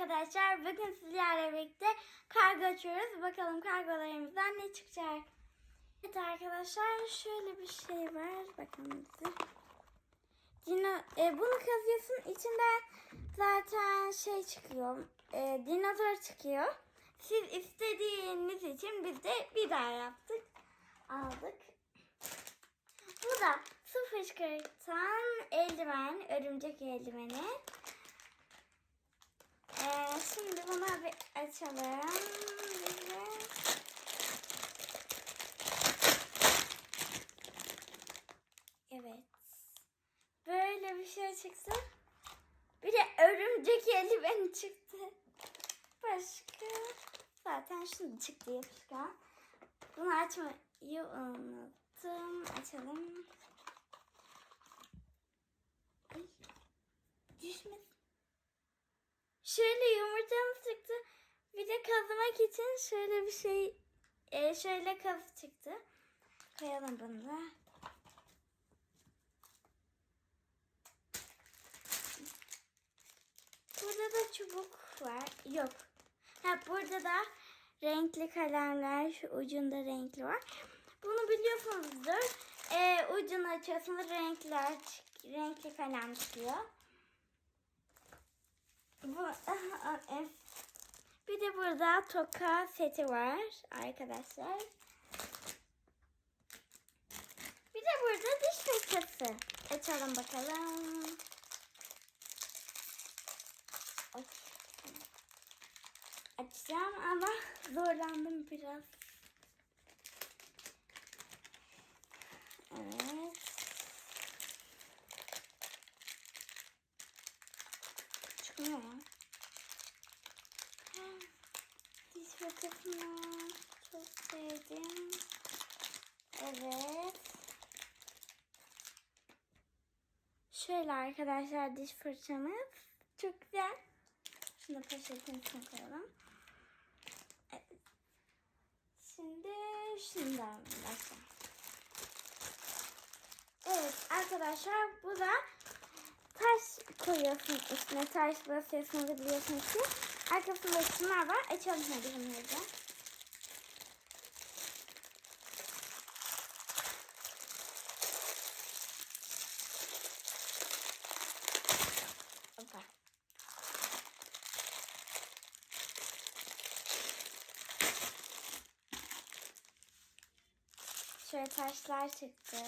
arkadaşlar. Bugün sizlerle birlikte kargo açıyoruz. Bakalım kargolarımızdan ne çıkacak. Evet arkadaşlar şöyle bir şey var. Bakın bize. Dino, e, bunu kazıyorsun. İçinden zaten şey çıkıyor. E, dinozor çıkıyor. Siz istediğiniz için biz de bir daha yaptık. Aldık. Bu da su fışkırtan eldiven, örümcek eldiveni. Şimdi bunu bir açalım. Bize. Evet. Böyle bir şey çıktı. Bir de örümcek eldiveni çıktı. Başka? Zaten şimdi çıktı yapışkan. Bunu açmayı unuttum. Açalım. Şöyle yumurtamız çıktı. Bir de kazımak için şöyle bir şey, e, şöyle kazı çıktı. Koyalım bunu da. Burada da çubuk var. Yok. Ha burada da renkli kalemler. Şu ucunda renkli var. Bunu biliyorsunuzdur. E, ucunu açıyorsunuz renkler, renkli kalem çıkıyor. Bu evet. Bir de burada toka seti var arkadaşlar. Bir de burada diş fırçası. Açalım bakalım. Açacağım ama zorlandım biraz. Evet. Çıkmıyor ya. Fırçasını çok sevdim. Evet. Şöyle arkadaşlar diş fırçamız. Çok güzel. Şunu poşetin içine koyalım. Evet. Şimdi şundan başlayalım. Evet arkadaşlar bu da taş koyuyorsun üstüne taş basıyorsunuz biliyorsunuz ki. Arkasında şunlar var. Açalım hadi bunları da. Hoppa. Şöyle taşlar çıktı.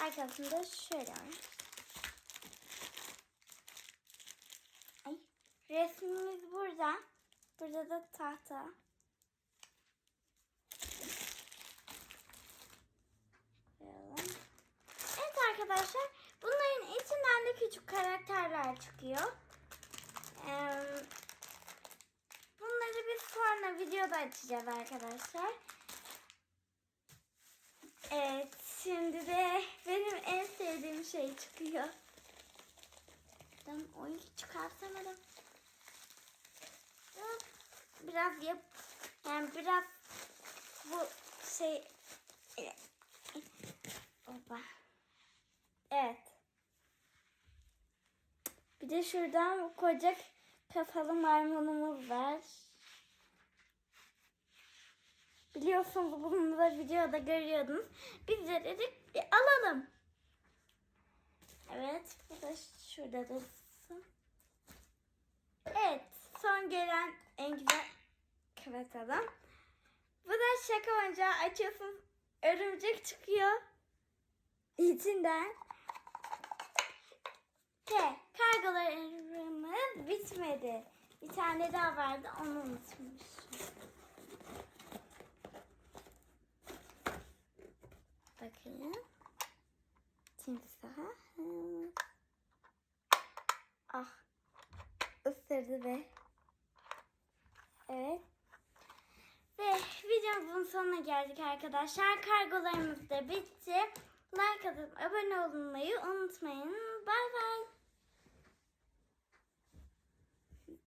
Arkasında şöyle var. Resmimiz burada. Burada da tahta. Evet arkadaşlar. Bunların içinden de küçük karakterler çıkıyor. Bunları biz sonra videoda açacağız arkadaşlar. Evet, şimdi de benim en sevdiğim şey çıkıyor. Ben oyun çıkartamadım. Biraz, yap, yani biraz bu şey, Opa. Evet. Bir de şuradan koca kafalı maymunumuz var. Biliyorsunuz bunu da videoda görüyordunuz. Biz de dedik bir alalım. Evet. Bu da şurada dursun. Evet. Son gelen en güzel evet adam. Bu da şaka oyuncağı. Açıyorsun örümcek çıkıyor. İçinden. Ve kargolarımız bitmedi. Bir tane daha vardı onu unutmuşum. Bakayım. Timsaha. Hmm. Ah. Isırdı be. Evet. Ve videomuzun sonuna geldik arkadaşlar. Kargolarımız da bitti. Like atıp abone olmayı unutmayın. Bay bay.